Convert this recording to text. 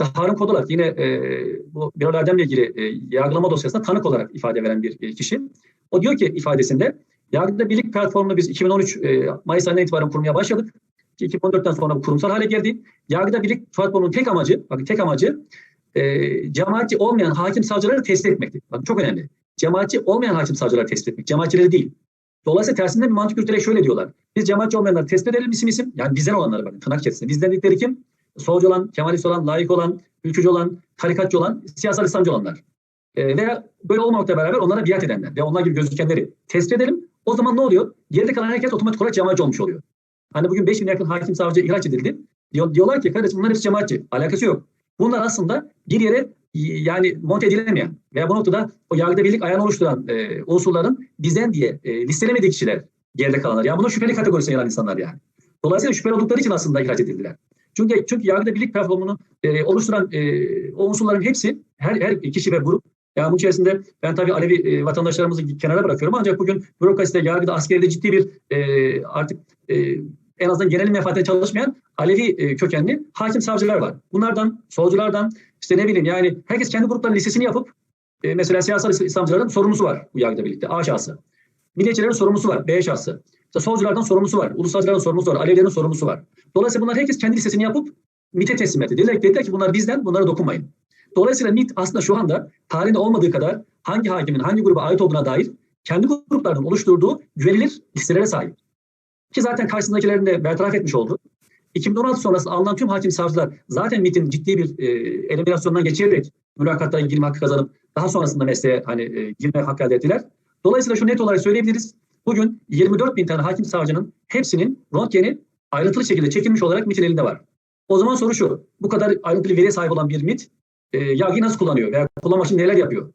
Mesela Harun Kodolat yine e, bu Birol Erdem'le ilgili e, yargılama dosyasında tanık olarak ifade veren bir e, kişi. O diyor ki ifadesinde yargıda birlik platformunu biz 2013 e, Mayıs ayından itibaren kurmaya başladık. Ki 2014'ten sonra kurumsal hale geldi. Yargıda birlik platformunun tek amacı, bakın tek amacı e, cemaatçi olmayan hakim savcıları tespit etmekti. Bakın çok önemli. Cemaatçi olmayan hakim savcıları tespit etmek. Cemaatçileri değil. Dolayısıyla tersinde bir mantık yürüterek şöyle diyorlar. Biz cemaatçi olmayanları tespit edelim isim isim. Yani bizden olanları bakın tırnak içerisinde. Bizden dedikleri kim? Solcu olan, Kemalist olan, layık olan, ülkücü olan, tarikatçı olan, siyasal İslamcı olanlar. E, veya böyle olmamakla beraber onlara biat edenler ve onlar gibi gözükenleri tespit edelim. O zaman ne oluyor? Geride kalan herkes otomatik olarak cemaatçi olmuş oluyor. Hani bugün 5000 yakın hakim savcı ihraç edildi. Diyor, diyorlar ki kardeşim bunlar hepsi cemaatçi. Alakası yok. Bunlar aslında bir yere yani monte edilemeyen veya bu noktada o yargıda birlik ayağını oluşturan e, unsurların bizden diye e, listelemediği kişiler geride kalanlar. Yani bunlar şüpheli kategorisine gelen insanlar yani. Dolayısıyla şüpheli oldukları için aslında ihraç edildiler. Çünkü çünkü yargıda birlik platformunu e, oluşturan e, o unsurların hepsi her her kişi ve grup yani bunun içerisinde ben tabii Alevi e, vatandaşlarımızı kenara bırakıyorum ancak bugün bürokraside, yargıda, askeride ciddi bir e, artık e, en azından genel menfaatine çalışmayan Alevi e, kökenli hakim savcılar var. Bunlardan, solculardan işte ne bileyim yani herkes kendi gruplarının listesini yapıp e, mesela siyasal İslamcıların sorumlusu var bu yargıda birlikte. A şahsı. Milliyetçilerin sorumlusu var. B şahsı. İşte solculardan sorumlusu var. Ulusalcıların sorumlusu var. Alevilerin sorumlusu var. Dolayısıyla bunlar herkes kendi listesini yapıp MİT'e teslim etti. Dediler, dediler ki bunlar bizden bunlara dokunmayın. Dolayısıyla MİT aslında şu anda tarihinde olmadığı kadar hangi hakimin hangi gruba ait olduğuna dair kendi gruplarının oluşturduğu güvenilir listelere sahip. Ki zaten karşısındakilerini de bertaraf etmiş oldu. 2016 sonrası alınan tüm hakim savcılar zaten MİT'in ciddi bir e, eliminasyondan geçirerek mülakatlara girme hakkı kazanıp daha sonrasında mesleğe hani e, girme hakkı elde ettiler. Dolayısıyla şu net olarak söyleyebiliriz. Bugün 24 bin tane hakim savcının hepsinin röntgeni ayrıntılı şekilde çekilmiş olarak MİT'in elinde var. O zaman soru şu. Bu kadar ayrıntılı veriye sahip olan bir MİT e, yargıyı nasıl kullanıyor? Veya kullanmak için neler yapıyor?